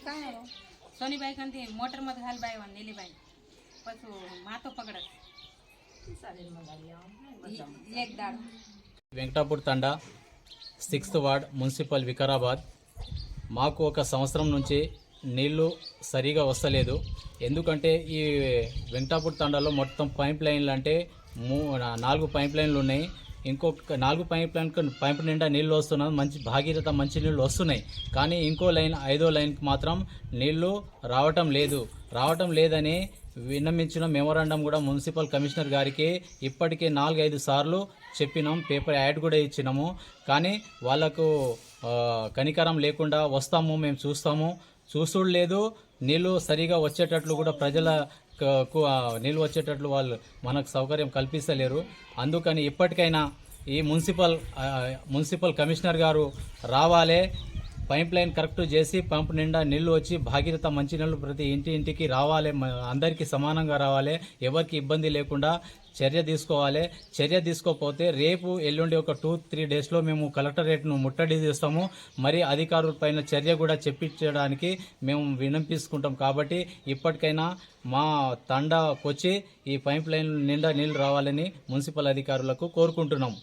काय हो? सोनीबाई कंती मोटर मध्ये घाल बाई वन नीलीबाई पसू मातो पकडत एक दाड Venkatapur Thanda sixth ward municipal Vikarabad మాకు ఒక సంవత్సరం నుంచి నీళ్లు సరిగా వస్తలేదు ఎందుకంటే ఈ వెంకటాపూర్ తండాలో మొత్తం పైప్ లైన్లు అంటే మూ నా- నాలుగు పైప్ లైన్లు ఉన్నాయి ఇంకొక నాలుగు పైప్ లైన్ పైప్ నిండా నీళ్ళు వస్తున్నాయి మంచి భాగీరథ మంచి నీళ్ళు వస్తున్నాయి. కానీ ఇంకో లైన్ ఐదో లైన్కి మాత్రం నీళ్ళు రావటం లేదు. రావటం లేదని విన్నమించిన మెమోరాండం కూడా మున్సిపల్ కమిషనర్ గారికి ఇప్పటికే నాలుగైదు సార్లు చెప్పినాం పేపర్ యాడ్ కూడా ఇచ్చినాము. కానీ వాళ్ళకు కనికరం లేకుండా వస్తాము మేము చూస్తాము. చూసుడు లేదు నీళ్ళు సరిగా వచ్చేటట్లు కూడా ప్రజల నిల్వ వచ్చేటట్లు వాళ్ళు మనకు సౌకర్యం కల్పిస్తలేరు. అందుకని ఇప్పటికైనా ఈ మున్సిపల్ మున్సిపల్ కమిషనర్ గారు రావాలే. పైప్ లైన్ కరెక్ట్ చేసి పంప్ నిండా నీళ్ళు వచ్చి భాగీరథ మంచినీళ్ళు ప్రతి ఇంటి ఇంటికి రావాలి మ- అందరికీ సమానంగా రావాలి ఎవరికి ఇబ్బంది లేకుండా చర్య తీసుకోవాలి. చర్య తీసుకోకపోతే రేపు ఎల్లుండి ఒక టూ త్రీ డేస్లో మేము కలెక్టరేట్ను ముట్టడి చేస్తాము. మరి అధికారుల పైన చర్య కూడా చెప్పించడానికి మేము వినంపిసుకుంటాం కాబట్టి ఇప్పటికైనా మా తండాకు వచ్చి ఈ పైప్ లైన్ నిండా నీళ్ళు రావాలని మున్సిపల్ అధికారులకు కోరుకుంటున్నాం.